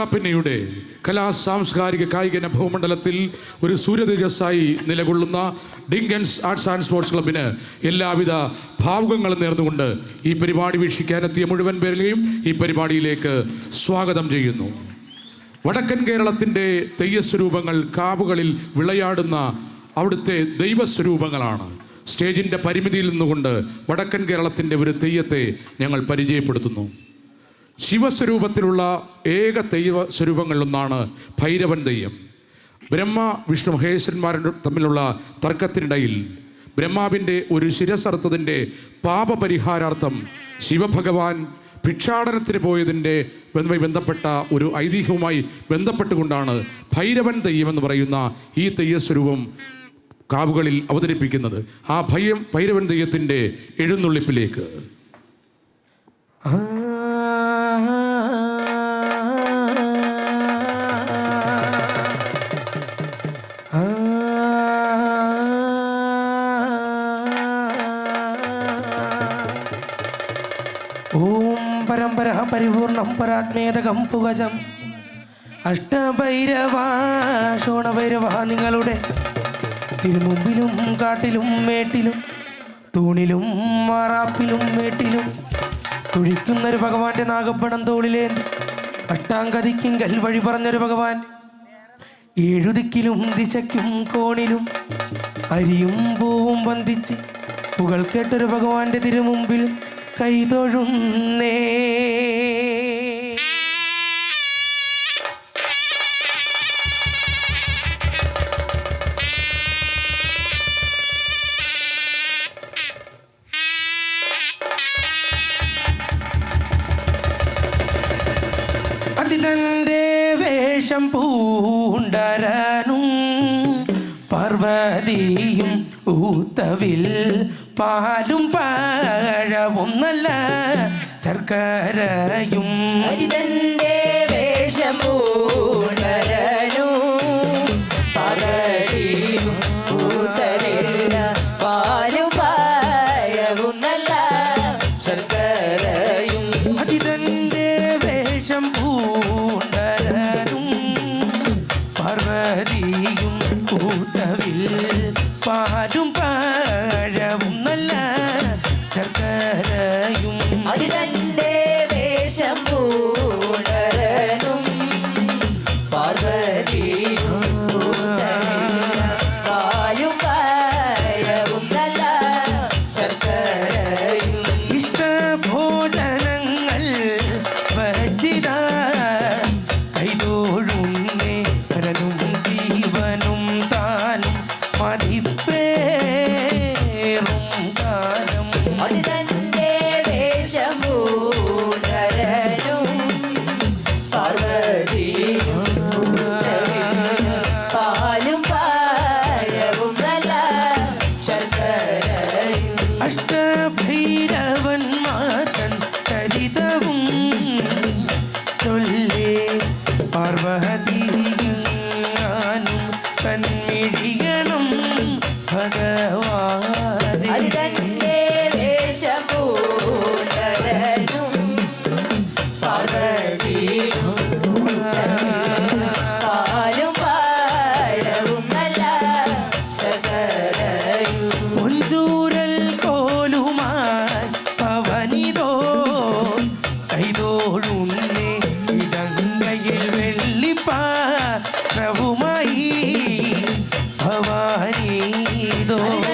തിരുവൈറാപ്പിന്നയുടെ കലാ സാംസ്കാരിക കായിക ഭൂമണ്ഡലത്തിൽ ഒരു സൂര്യതേജസ്സായി നിലകൊള്ളുന്ന ഡിങ്കൻസ് ആർട്സ് ആൻഡ് സ്പോർട്സ് ക്ലബിന് എല്ലാവിധ ഭാവുകങ്ങളും നേർന്നുകൊണ്ട് ഈ പരിപാടി വീക്ഷിക്കാനെത്തിയ മുഴുവൻ പേരെയും ഈ പരിപാടിയിലേക്ക് സ്വാഗതം ചെയ്യുന്നു. വടക്കൻ കേരളത്തിന്റെ തെയ്യസ്വരൂപങ്ങൾ കാവുകളിൽ വിളയാടുന്ന അവിടുത്തെ ദൈവസ്വരൂപങ്ങളാണ്. സ്റ്റേജിന്റെ പരിമിതിയിൽ നിന്നുകൊണ്ട് വടക്കൻ കേരളത്തിന്റെ ഒരു തെയ്യത്തെ ഞങ്ങൾ പരിചയപ്പെടുത്തുന്നു. ശിവസ്വരൂപത്തിലുള്ള ഏക ദൈവ സ്വരൂപങ്ങളിലൊന്നാണ് ഭൈരവൻ ദൈവം. ബ്രഹ്മ വിഷ്ണു മഹേശ്വരന്മാരുടെ തമ്മിലുള്ള തർക്കത്തിനിടയിൽ ബ്രഹ്മാവിന്റെ ഒരു ശിരസർത്തതിന്റെ പാപപരിഹാരാർത്ഥം ശിവഭഗവാൻ ഭിക്ഷാടനത്തിന് പോയതിന്റെ ബന്ധമായി ബന്ധപ്പെട്ട ഒരു ഐതിഹ്യവുമായി ബന്ധപ്പെട്ടുകൊണ്ടാണ് ഭൈരവൻ തെയ്യം എന്ന് പറയുന്ന ഈ തെയ്യസ്വരൂപം കാവുകളിൽ അവതരിപ്പിക്കുന്നത്. ആ ഭയം ഭൈരവൻ തെയ്യത്തിന്റെ എഴുന്നള്ളിപ്പിലേക്ക്. ഓം പരാത്മേതകം പുകജം. അഷ്ടഭൈരവ ശോണഭൈരവ നിങ്ങളുടെ തിരുമുമ്പിലും കാട്ടിലും മേട്ടിലും തൂണിലും മാറാപ്പിലും മേട്ടിലും. തുഴിക്കുന്നൊരു ഭഗവാന്റെ നാഗപ്പണം തോളിലേന്തി അട്ടാങ്കതിക്കിങ്കൽ വഴി പറഞ്ഞൊരു ഭഗവാൻ. ഏഴുതിക്കിലും ദിശയ്ക്കും കോണിലും അരിയും പൂവും വന്ദിച്ച് പുകൾ കേട്ടൊരു ഭഗവാന്റെ തിരുമുമ്പിൽ കൈതൊഴുന്നേ അതിതന്റെ വേഷം പൂണ്ടരനും പാർവതിയും ഊത്തവിൽ പാലും പഴവും നല്ല ശർക്കരയും വേഷം പൂണ്ടരനു പാലും പഴവും കാലം അതിതന്റെ miedo.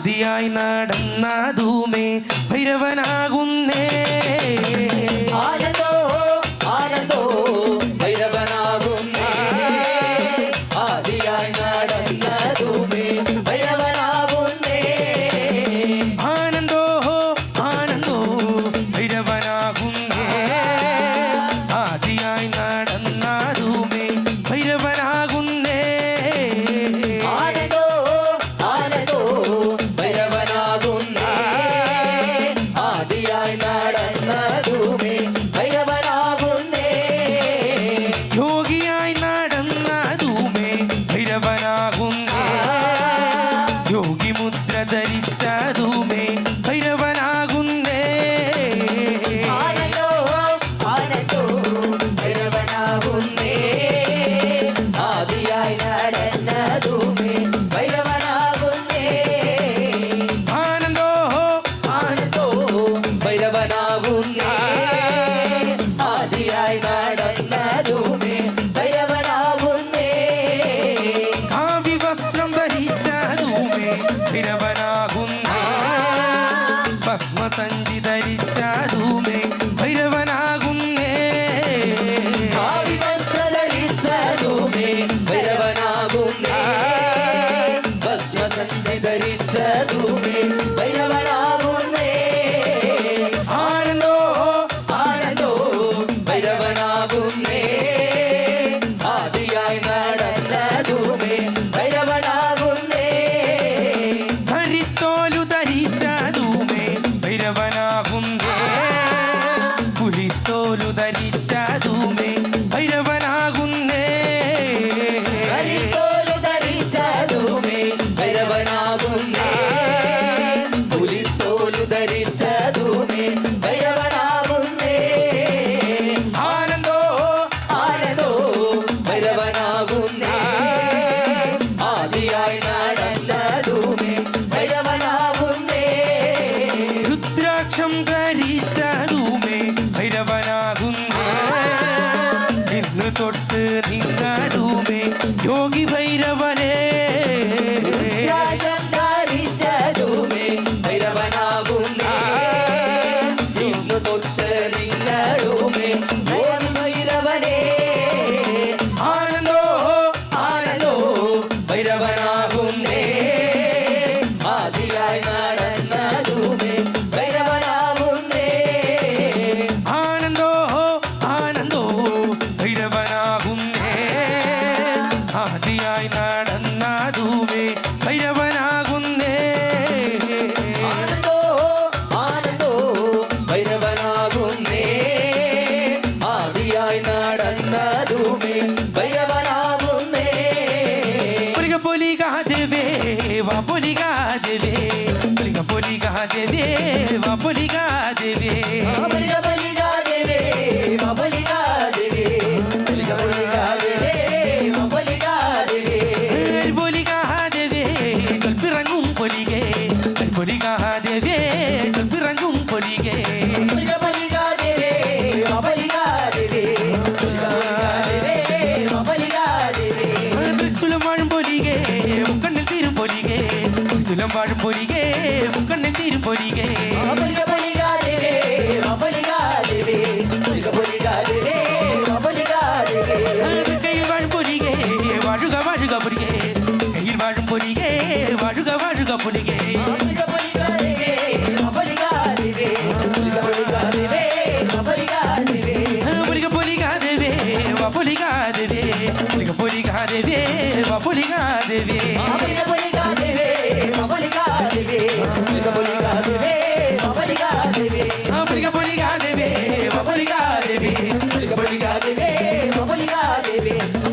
അതിയായി നടന്നതുമേ ഭൈരവനാകുന്നേ. ఆత్మ సంచ Ay, ay, ay. ಭೈರವನಾಗುನ್ನೇ ಪುಲಿಗ ಪುಲಿಗಾದೆವೇ ವಾ ಪುಲಿಗಾದೆವೇ ಪುಲಿಗ ಪುಲಿಗಾದೆವೇ ವಾ ಪುಲಿಗಾದೆವೇ பொழிகே பொலிக பொலிகாதேவே பொலிகாதேவே பொலிக பொலிகாதேவே பொலிகாதேவே கையில் வாழும் பொழிகே வாழுக வாழுக பொழிகே கையில் வாழும் பொழிகே வாழுக வாழுக பொழிகே பொலிக பொலிகாதேவே பொலிகாதேவே பொலிக பொலிகாதேவே பொலிகாதேவே பொலிக பொலிகாதேவே பொலிகாதேவே பொலிக பொலிகாதேவே பொலிகாதேவே பொலிக பொலிகாதேவே பொலிகாதேவே பொலிக பொலிகாதேவே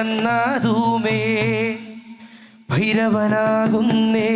തന്നാതുമേ ഭൈരവനാകുന്നേ.